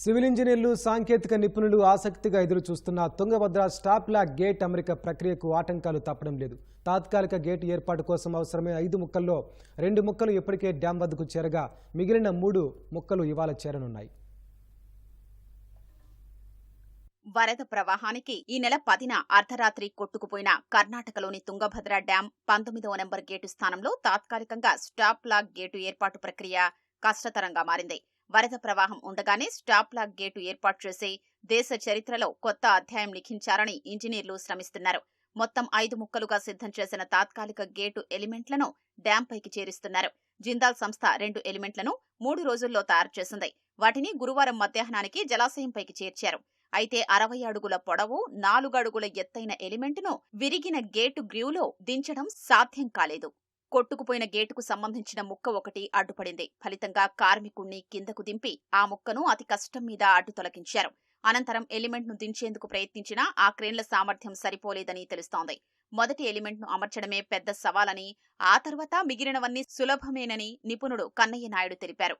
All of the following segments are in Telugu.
సివిల్ ఇంజనీర్లు సాంకేతిక నిపుణులు ఆసక్తిగా ఎదురు చూస్తున్న తుంగభద్ర స్టాప్ లాక్ గేట్ అమరిక ప్రక్రియకు ఆటంకాలు తప్పడం లేదు. తాత్కాలిక గేటు ఏర్పాటు కోసం అవసరమైన ఐదు ముక్కల్లో రెండు ముక్కలు ఇప్పటికే డ్యాం వద్దకు చేరగా మిగిలిన మూడు ముక్కలు ఇవాళ చేరనున్నాయి. వరద ప్రవాహానికి ఈ నెల పదిన అర్ధరాత్రి కొట్టుకుపోయిన కర్ణాటకలోని తుంగభద్ర డ్యాం పంతొమ్మిదవ నెంబర్ గేటు స్థానంలో తాత్కాలికంగా స్టాప్ లాక్ గేటు ఏర్పాటు ప్రక్రియ కష్టతరంగా మారింది. వరద ప్రవాహం ఉండగానే స్టాప్ లాక్ గేటు ఏర్పాటు చేసి దేశ చరిత్రలో కొత్త అధ్యాయం లిఖించారని ఇంజనీర్లు శ్రమిస్తున్నారు. మొత్తం ఐదు ముక్కలుగా సిద్ధం చేసిన తాత్కాలిక గేటు ఎలిమెంట్లను డ్యాం పైకి చేరుస్తున్నారు. జిందాల్ సంస్థ రెండు ఎలిమెంట్లను మూడు రోజుల్లో తయారు చేసింది. వాటిని గురువారం మధ్యాహ్నానికి జలాశయంపైకి చేర్చారు. అయితే అరవై అడుగుల పొడవు నాలుగు అడుగుల ఎత్తైన ఎలిమెంట్ను విరిగిన గేటు గ్రీవ్లో దించడం సాధ్యం కాలేదు. కొట్టుకుపోయిన గేటుకు సంబంధించిన ముక్క ఒకటి అడ్డుపడింది. ఫలితంగా కార్మికుణ్ణి కిందకు దింపి ఆ ముక్కను అతి కష్టం మీద అడ్డు తొలగించారు. అనంతరం ఎలిమెంట్ను దించేందుకు ప్రయత్నించినా ఆ క్రేన్ల సామర్థ్యం సరిపోలేదని తెలుస్తోంది. మొదటి ఎలిమెంట్ను అమర్చడమే పెద్ద సవాలని ఆ తర్వాత మిగిలినవన్నీ సులభమేనని నిపుణుడు కన్నయ్య నాయుడు తెలిపారు.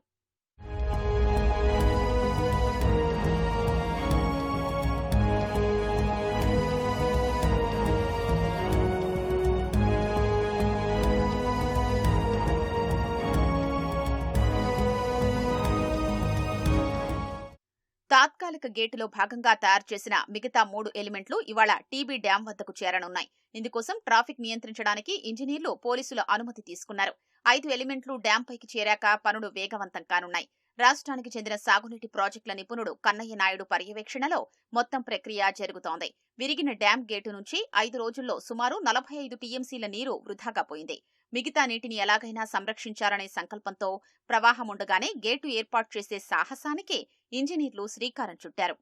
తాత్కాలిక గేటులో భాగంగా తయారు చేసిన మిగతా మూడు ఎలిమెంట్లు ఇవాళ టీబీ డ్యాం వద్దకు చేరనున్నాయి. ఇందుకోసం ట్రాఫిక్ నియంత్రించడానికి ఇంజనీర్లు పోలీసుల అనుమతి తీసుకున్నారు. ఐదు ఎలిమెంట్లు డ్యాం పైకి చేరాక పనులు వేగవంతం కానున్నాయి. రాష్ట్రానికి చెందిన సాగునీటి ప్రాజెక్టుల నిపుణుడు కన్నయ్య నాయుడు పర్యవేక్షణలో మొత్తం ప్రక్రియ జరుగుతోంది. విరిగిన డ్యాం గేటు నుంచి ఐదు రోజుల్లో సుమారు నలభై ఐదు టీఎంసీల నీరు వృధాగా పోయింది. మిగతా నీటిని ఎలాగైనా సంరక్షించాలనే సంకల్పంతో ప్రవాహం ఉండగానే గేటు ఏర్పాటు చేసే సాహసానికి ఇంజనీర్లు శ్రీకారం చుట్టారు.